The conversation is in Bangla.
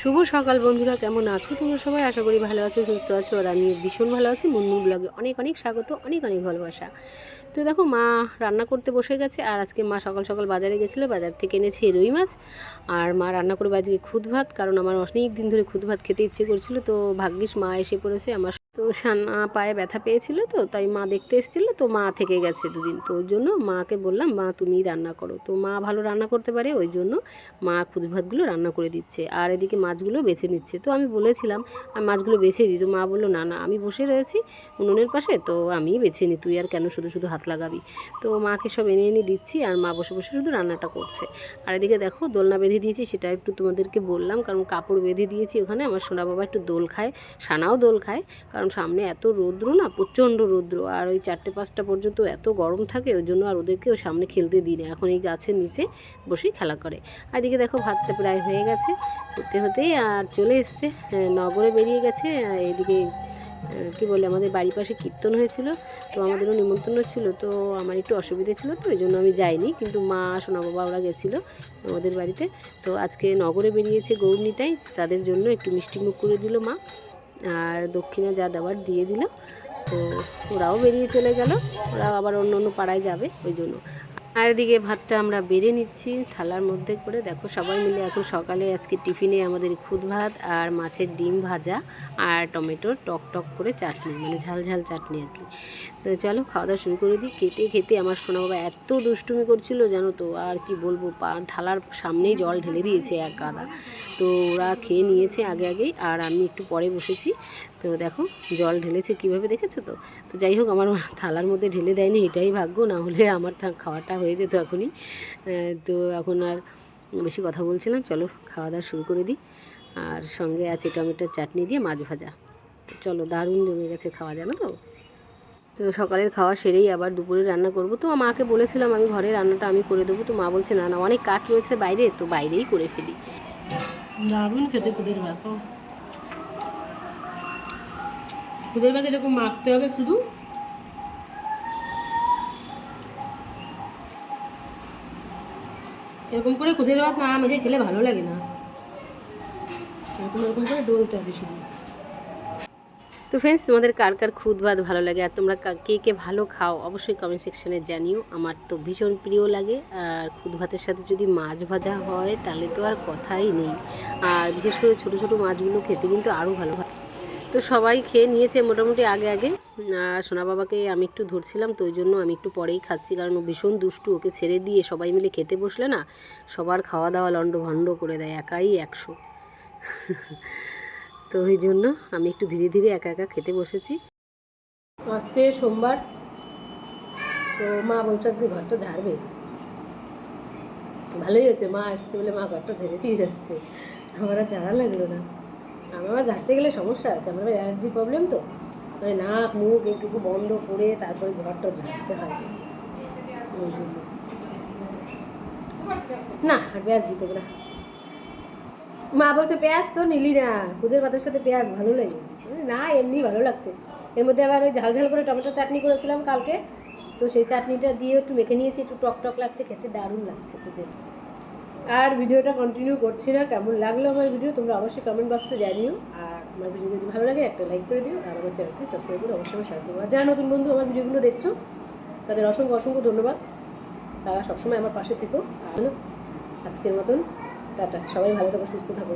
শুভ সকাল বন্ধুরা, কেমন আছো তোমরা সবাই? আশা করি ভালো আছো, সুস্থ আছো, আর আমি ভীষণ ভালো আছি। মুন্নু ব্লগে অনেক অনেক স্বাগত, অনেক অনেক ভালোবাসা। তো দেখো, মা রান্না করতে বসে গেছে, আর আজকে মা সকাল সকাল বাজারে গেছিল, বাজার থেকে এনেছে রুই মাছ। আর মা রান্না করবে আজকে খুদ ভাত, কারণ আমার অনেক দিন ধরে খুদ ভাত খেতে ইচ্ছে করছিল, তো ভাগ্যিস মা এসে পড়েছে, আমার তো সান্না পায়ে ব্যথা পেয়েছিল তো, তাই মা দেখতে এসেছিল। তো মা থেকে গেছে দুদিন। তো ওই জন্য মাকে বললাম, মা তুমি রান্না করো। তো মা ভালো রান্না করতে পারে, ওই জন্য মা খুদ ভাতগুলো রান্না করে দিচ্ছে। আর এদিকে মাছগুলো বেছে নিচ্ছে। তো আমি বলেছিলাম, আমি মাছগুলো বেছে দিই। তো মা বলল, না না, আমি বসে রয়েছি উনুনের পাশে, তো আমি বেছে নিই। তুই আর কেন শুধু শুধু হাত লাগাবি? তো মাকে সব এনে এনে দিচ্ছি আর মা বসে বসে শুধু রান্নাটা করছে। আর এদিকে দেখো, দোলনা বেঁধে দিয়েছি, সেটা একটু তোমাদেরকে বললাম। কারণ কাপড় বেঁধে দিয়েছি ওখানে। আমার সোনা বাবা একটু দোল খায় সানাও দোল খায়। কারণ সামনে এত রৌদ্র না, প্রচণ্ড রৌদ্র। আর ওই চারটে পাঁচটা পর্যন্ত এত গরম থাকে, ওই জন্য আর ওদেরকে ওই সামনে খেলতে দিই না। এখন এই গাছের নিচে বসেই খেলা করে। আর এদিকে দেখো ভাতটা প্রায় হয়ে গেছে। হতে হতেই আর চলে এসছে নগরে বেরিয়ে গেছে। এদিকে কি বলে, আমাদের বাড়ির পাশে কীর্তন হয়েছিল। তো আমাদেরও নিমন্ত্রণ ছিল, তো আমার একটু অসুবিধে ছিল তো, ওই জন্য আমি যাইনি। কিন্তু মা সোনা বাবা ওরা গেছিল আমাদের বাড়িতে। তো আজকে নগরে বেরিয়েছে গৌরনীটাই তাদের জন্য একটু মিষ্টি মুখ করে দিল মা। আর দক্ষিণে যা দেওয়ার দিয়ে দিলাম। তো ওরাও বেরিয়ে চলে গেল। ওরা আবার অন্য অন্য পাড়ায় যাবে, ওই জন্য। আর এদিকে ভাতটা আমরা বেড়ে নিচ্ছি, থালার মধ্যে করে। দেখো সবাই মিলে এখন সকালে আজকে টিফিনে আমাদের খুদ ভাত আর মাছের ডিম ভাজা আর টমেটোর টক টক করে চাটনি মানে ঝাল ঝাল চাটনি আর কি। তো চলো খাওয়া দাওয়া শুরু করে দিই। খেতে খেতে আমার সোনা বাবা এত দুষ্টুমি করছিল, জানো তো, আর কি বলব, পা, থালার সামনেই জল ঢেলে দিয়েছে এক গাদা। তো ওরা খেয়ে নিয়েছে আগে আগেই, আর আমি একটু পরে বসেছি। তো দেখো, জল ঢেলেছে কীভাবে দেখেছ তো? তো যাই হোক, আমার থালার মধ্যে ঢেলে দেয়নি, এটাই ভাগ্য, না হলে আমার খাওয়াটা হয়ে যেত এখনই। তো এখন আর বেশি কথা বলছিলাম চলো খাওয়া দাওয়া শুরু করে দিই। আর সঙ্গে আছে টমেটোর চাটনি দিয়ে মাছ ভাজা। চলো, দারুণ জমে গেছে খাওয়া, জানো তো? তো সকালের খাওয়া সেরেই আবার দুপুরে রান্না করব। তো মাকে বলেছিলাম, আমি ঘরে রান্নাটা আমি করে দেবো। তো মা বলছে, না না, অনেক কাঠ রয়েছে বাইরে, তো বাইরেই করে ফেলি। দারুণ খেতে খুদের ভাত খুদের ভাত এরকম মাখতে হবে শুধু? এরকম করে খুদের ভাত না মেখে খেলে ভালো লাগে না। এরকম এরকম করে ডলতে হবে শুধু। তো ফ্রেন্ডস তোমাদের কার কার খুদ ভাত ভালো লাগে আর তোমরা কে কে ভালো খাও অবশ্যই কমেন্ট সেকশানে জানিও। আমার তো ভীষণ প্রিয় লাগে আর খুদ ভাতের সাথে যদি মাছ ভাজা হয় তাহলে তো আর কথাই নেই। আর বিশেষ করে ছোটো ছোটো মাছগুলো খেতে কিন্তু আরও ভালো তো সবাই খেয়ে নিয়েছে মোটামুটি আগে আগে। সোনা বাবাকে আমি একটু ধরছিলাম, তো ওই জন্য আমি একটু পরেই খাচ্ছি, কারণ ও ভীষণ দুষ্টু, ওকে ছেড়ে দিয়ে সবাই মিলে খেতে বসলে না, সবার খাওয়া দাওয়া লন্ড ভন্ড করে দেয়, একাই একশো। তো ওই জন্য আমি একটু ধীরে ধীরে একা একা খেতে বসেছি। আজকে সোমবার, তো মা বলছে আজকে ঘরটা ঝাড়বে। ভালোই হয়েছে, মা আসছে বলে মা ঘরটা ঝেড়ে দিয়ে যাচ্ছে। আমার আর লাগল না। আমার আবার গেলে সমস্যা আছে, আমার অ্যালার্জি প্রবলেম তো। মানে নাক, মুখ একটু বন্ধ করে তারপরে ঘরটা ঝাড়তে হয়। ওই জন্য। না, আর পেঁয়াজ দিতে না। মা বলছে, পেঁয়াজ তো নিলি না। খুদের ভাতের সাথে পেঁয়াজ ভালো লাগে। না এমনি ভালো লাগছে। এর মধ্যে আবার ওই ঝাল ঝাল করে টমেটো চাটনি করেছিলাম কালকে। তো সেই চাটনিটা দিয়ে একটু মেখে নিয়েছি, একটু টক টক লাগছে, খেতে দারুণ লাগছে খুদের আর ভিডিওটা কন্টিনিউ করছি না, কেমন লাগল আমার ভিডিও তোমরা অবশ্যই কমেন্ট বক্সে জানিও। আর আমার ভিডিও যদি ভালো লাগে, একটা লাইক করে দিও, আর আমার চ্যানেলটি সাবস্ক্রাইব করে অবশ্যই আমার সাহায্য আর যারা নতুন বন্ধু, আমার ভিডিওগুলো দেখছ, তাদের অসংখ্য অসংখ্য ধন্যবাদ। তারা সবসময় আমার পাশে থেকো। আর আজকের মতন, টাটা। সবাই ভালো থাকো, সুস্থ থাকো।